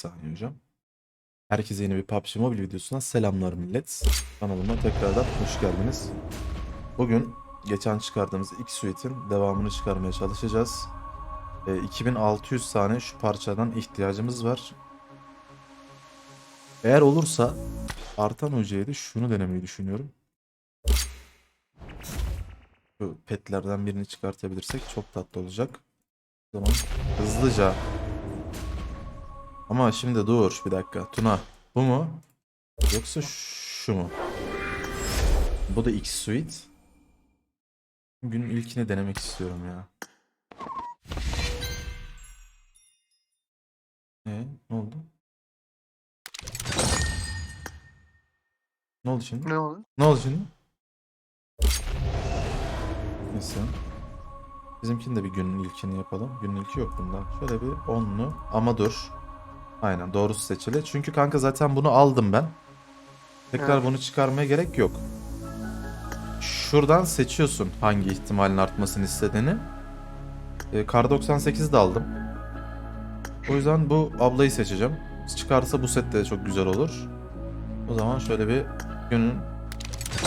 saniye hocam. Herkese yeni bir PUBG Mobile videosundan selamlar millet. Kanalıma tekrardan hoş geldiniz. Bugün geçen çıkardığımız X Suite'in devamını çıkarmaya çalışacağız. E, 2600 tane şu parçadan ihtiyacımız var. Eğer olursa Artan Hoca'ya da şunu denemeyi düşünüyorum. Şu petlerden birini çıkartabilirsek çok tatlı olacak. O zaman hızlıca. Ama şimdi dur bir dakika. Tuna bu mu? Yoksa şu mu? Bu da X Suite. Günün ilkini denemek istiyorum ya. E, ne oldu? Ne oldu şimdi? Ne oldu? Ne oldu şimdi? Neyse. Bizimkini de bir günün ilkini yapalım. Günün ilki yok bunda. Şöyle bir onlu ama dur. Aynen doğrusu seçili. Çünkü kanka zaten bunu aldım ben. Tekrar Evet. bunu çıkarmaya gerek yok. Şuradan seçiyorsun hangi ihtimalin artmasını istediğini. E, Kar 98'i de aldım. O yüzden bu ablayı seçeceğim. Çıkarsa bu set de çok güzel olur. O zaman şöyle bir günün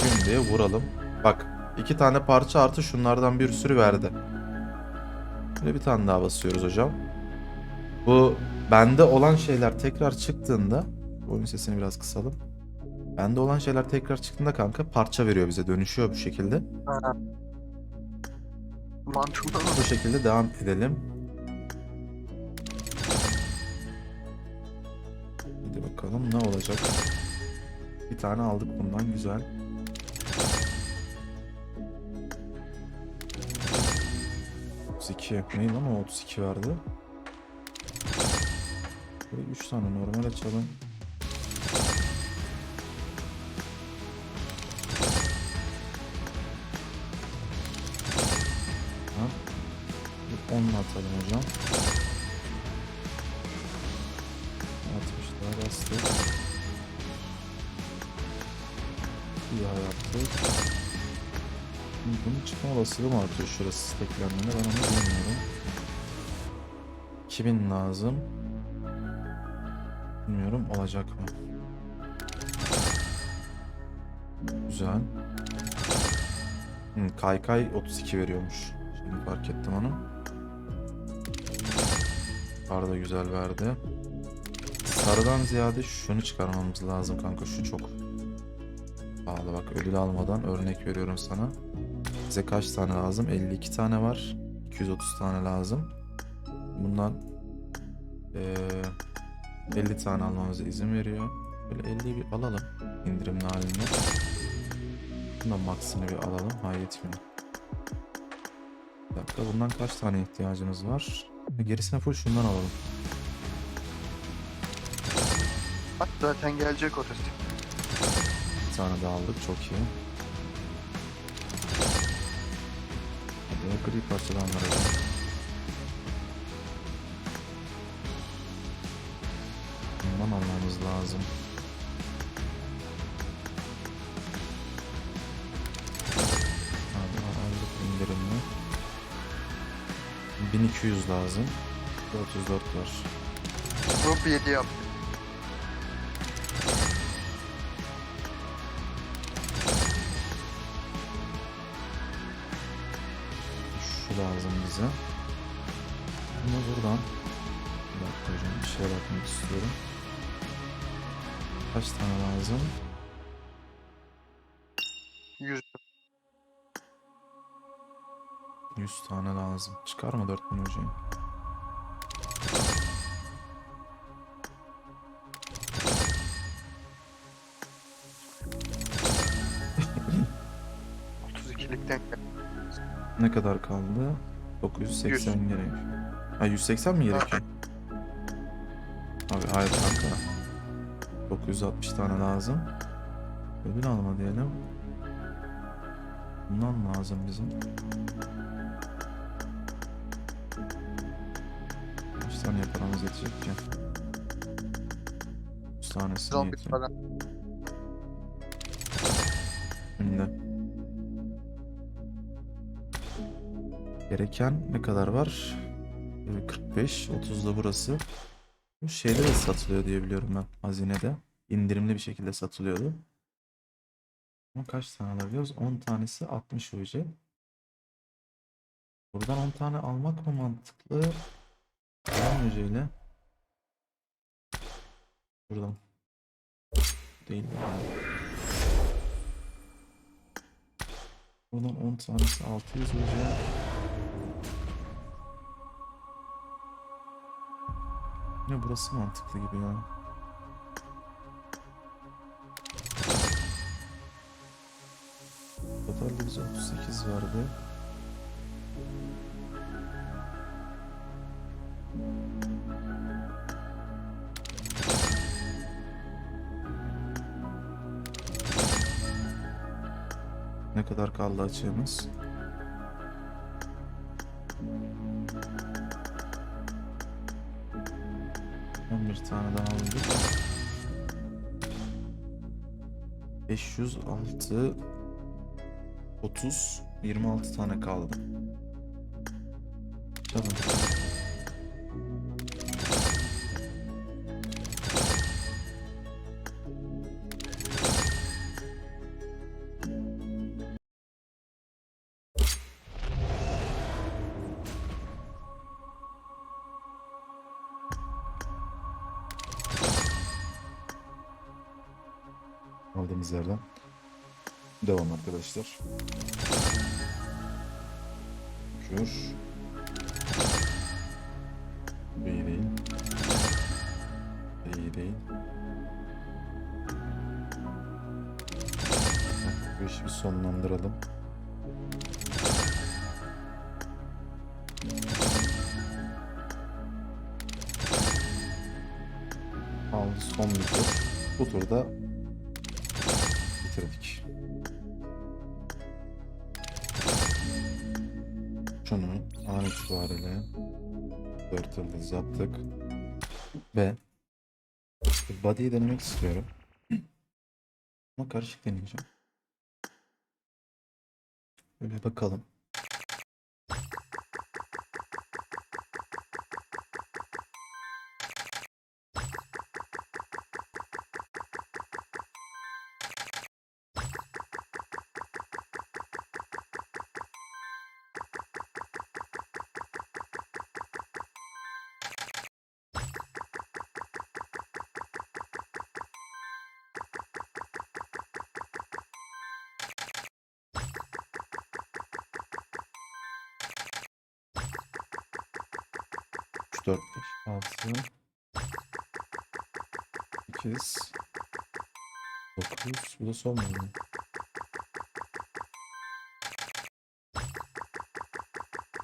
gün diye vuralım. Bak iki tane parça artı şunlardan bir sürü verdi. Böyle bir tane daha basıyoruz hocam. Bu bende olan şeyler tekrar çıktığında oyun sesini biraz kısalım. Bende olan şeyler tekrar çıktığında kanka parça veriyor bize dönüşüyor bu şekilde. Ha. Mantıklı? Bu şekilde devam edelim. Hadi bakalım ne olacak. Bir tane aldık bundan güzel. İki. Neydi ama 32 verdi. Böyle 3 tane normal açalım. Ha. Bir 10 atalım hocam. 60 daha bastık. Bir yaptık. Şimdi Bunun çıkma olasılığı mı artıyor şurası steklendiğinde ben onu bilmiyorum. 2000 lazım. Bilmiyorum olacak mı? Güzel. Hı, kaykay 32 veriyormuş. Şimdi fark ettim onu. Kar da güzel verdi. Sarıdan ziyade şunu çıkarmamız lazım kanka. Şu çok pahalı bak. Ödül almadan örnek veriyorum sana. Bize kaç tane lazım? 52 tane var. 230 tane lazım. Bundan eee 50 tane almamıza izin veriyor. Böyle 50'yi bir alalım indirimli halinde. Bundan max'ını bir alalım. Ha yetmiyor. Bir dakika bundan kaç tane ihtiyacımız var? Gerisine full şundan alalım. Bak zaten gelecek orası. Bir tane daha aldık çok iyi. Hadi gri parçadan var. Bundan almamız lazım. Hadi aldık indirimli. 1200 lazım. 34 var. Drop 7 yap. Şu lazım bize. Bunu buradan bir dakika hocam bir şeye bakmak istiyorum. Kaç tane lazım? 100. 100 tane lazım. Çıkar mı 4000 hocam? likten gel. Ne kadar kaldı? 980 gerek. Ha 180 mi gerekiyor? Abi hayır kanka. 960 tane lazım. Ödül alma diyelim. Bundan lazım bizim. Kaç tane yaparamız yetecek ki? 100 tanesini Zombi yetiyor. falan. Şimdi. Gereken ne kadar var? Ee, 45, 30 da burası. Bu şeyde de satılıyor diye biliyorum ben. Hazinede. İndirimli bir şekilde satılıyordu. Ama kaç tane alabiliyoruz? 10 tanesi 60 UC. Buradan 10 tane almak mı mantıklı? 10 UC. Buradan. Değil yani. Buradan 10 tanesi 600 UC. Yine burası mantıklı gibi ya. Totalde bize 38 verdi. Ne kadar kaldı açığımız? On bir tane daha aldık. 506 30 26 tane kaldı. Tamam. Aldığımız yerden devam arkadaşlar. Kür. Bu iyi değil. Bu iyi değil. Bu işi bir sonlandıralım. Aldı son bir tur. Bu turda bitirdik. Şunu an itibariyle 4 yıldız yaptık. Ve body'yi denemek istiyorum. Ama karışık deneyeceğim. Böyle bakalım. 6 8 9 Bu da son bölüm.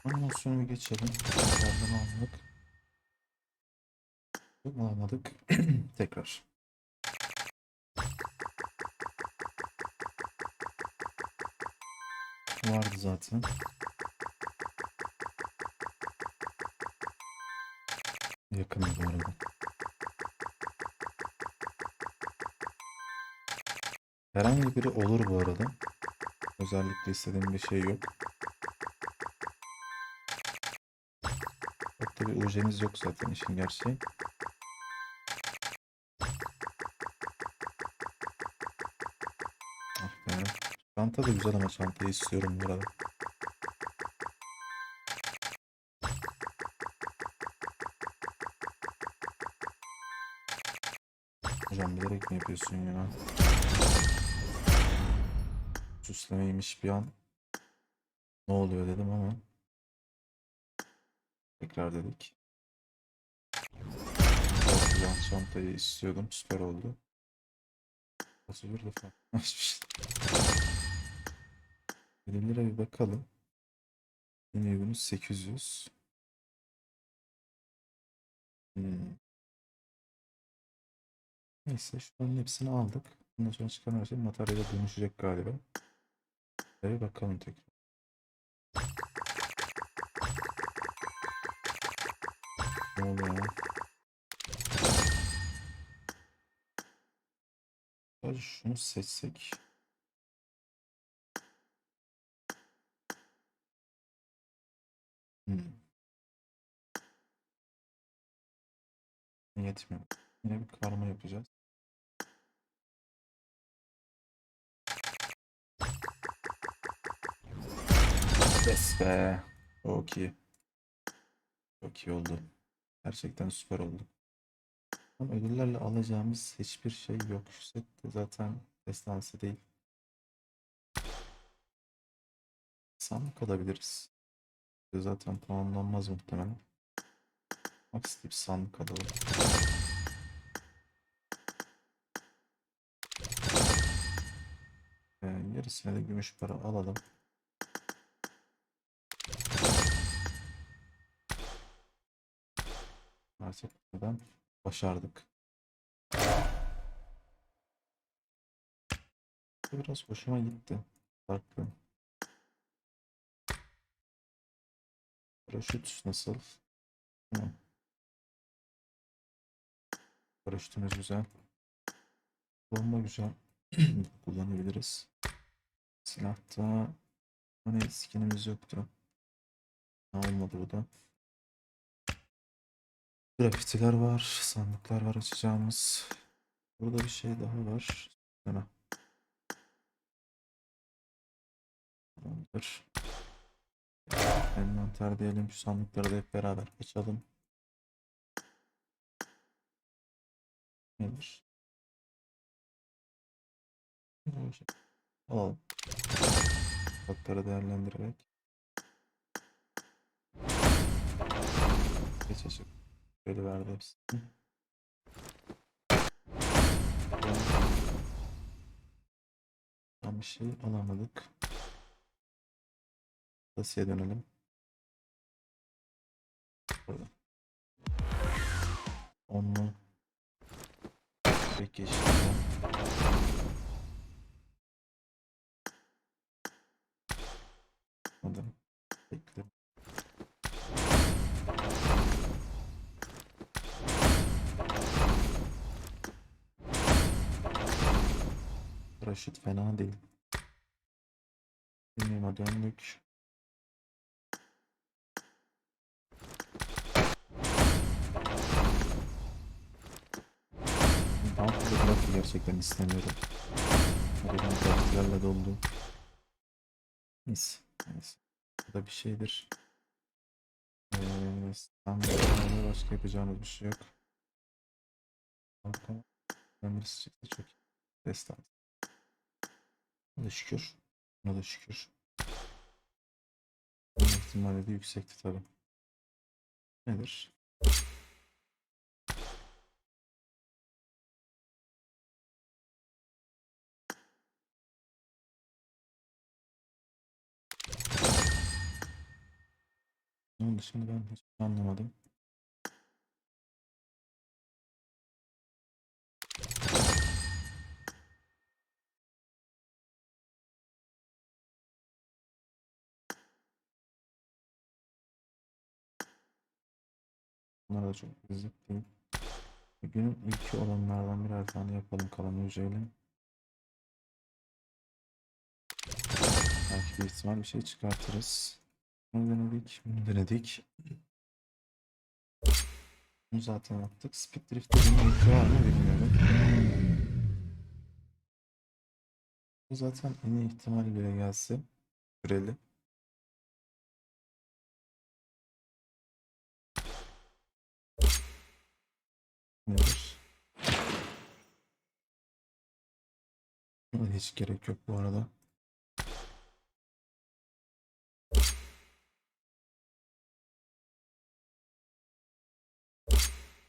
Animasyonu geçelim. Tekrardan aldık. Alamadık. Tekrar. Vardı zaten. Yakın bu arada. Herhangi biri olur bu arada. Özellikle istediğim bir şey yok. Çok da bir ujemiz yok zaten işin gerçeği. Ah be. Çanta da güzel ama çantayı istiyorum bu Hocam bilerek mi yapıyorsun ya? Süslemeymiş bir an. Ne oluyor dedim ama. Tekrar dedik. Yan çantayı istiyordum. Süper oldu. Nasıl bir defa açmış. 50 lira bir bakalım. Yine ürünümüz 800. Neyse şunların hepsini aldık. Bundan sonra çıkan her şey materyale dönüşecek galiba. Bir bakalım tekrar. Ne oluyor ya? Sadece şunu seçsek. Hmm. Yetmiyor. Yine bir karma yapacağız. Yes be. Çok iyi. Çok iyi oldu. Gerçekten süper oldu. Ama ödüllerle alacağımız hiçbir şey yok. Şu sette zaten destansı değil. Sandık alabiliriz. Zaten tamamlanmaz muhtemelen. Max deyip sandık alalım. Ee, yarısına da gümüş para alalım. Artık buradan başardık. Biraz hoşuma gitti. Farklı. Paraşüt nasıl? Hı. Paraşütümüz güzel. Bomba güzel. Kullanabiliriz. Silahta hani skinimiz yoktu. Ne olmadı bu da. Grafitiler var, sandıklar var açacağımız. Burada bir şey daha var. Hemen. Tamamdır. Envanter diyelim şu sandıkları da hep beraber açalım. Nedir? Alalım. Sandıkları değerlendirerek. Geçecek. Böyle verdi hepsini. Bir şey alamadık. Klaseye dönelim. Burada. Onlu. Peki. Paraşüt fena değil. Bilmiyorum döndük. Fazla grafik gerçekten istemiyorum. Arabanın grafiklerle doldu. Neyse. Neyse. Bu da bir şeydir. Ee, standartlarda başka yapacağımız bir şey yok. Arka. Ben birisi çıktı çok. Destan. Buna şükür. Buna da şükür. İhtimali de yüksekti tabii. Nedir? Onun dışında ben hiç anlamadım. Bunlar da çok hızlık değil. Günün ilki olanlardan birer tane yapalım kalan hücreyle. Belki bir ihtimal bir şey çıkartırız. Bunu denedik, bunu denedik. Bunu zaten yaptık. Speed Drift'te bunun ilki var mı bilmiyorum. Bu zaten en iyi ihtimal bile gelse süreli. Hiç gerek yok bu arada.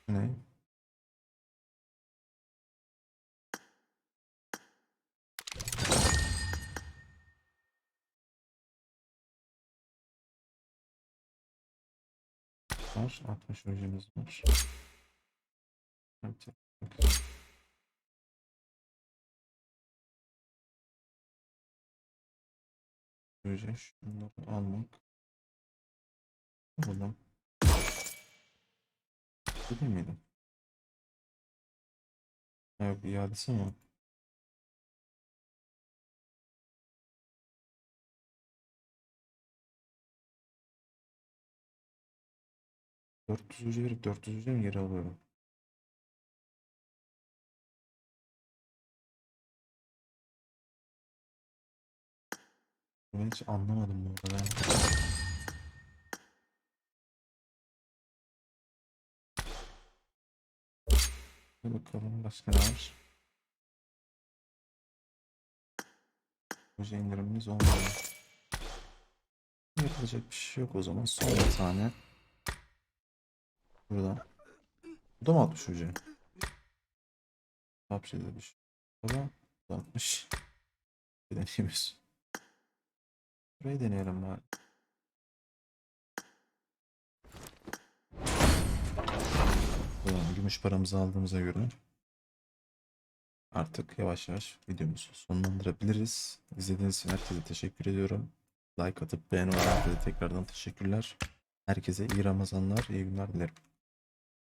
Ne? Var. 60 hocamız var. Proje şunları almak. Alalım. Bu değil miydi? Yok iadesi mi? Dört yüz verip 400 mi geri alıyorum? Ben hiç anlamadım bu arada. Bir bakalım başka ne var? Proje indirimimiz olmadı. Yapılacak bir şey yok o zaman. Son bir tane. Burada. Bu da mı 60 hocam? Hapşede bir şey. Bu da 60. Bir deneyimiz. Burayı deneyelim bari. Tamam, gümüş paramızı aldığımıza göre artık yavaş yavaş videomuzu sonlandırabiliriz. İzlediğiniz için herkese teşekkür ediyorum. Like atıp beğeni olan herkese tekrardan teşekkürler. Herkese iyi Ramazanlar, iyi günler dilerim.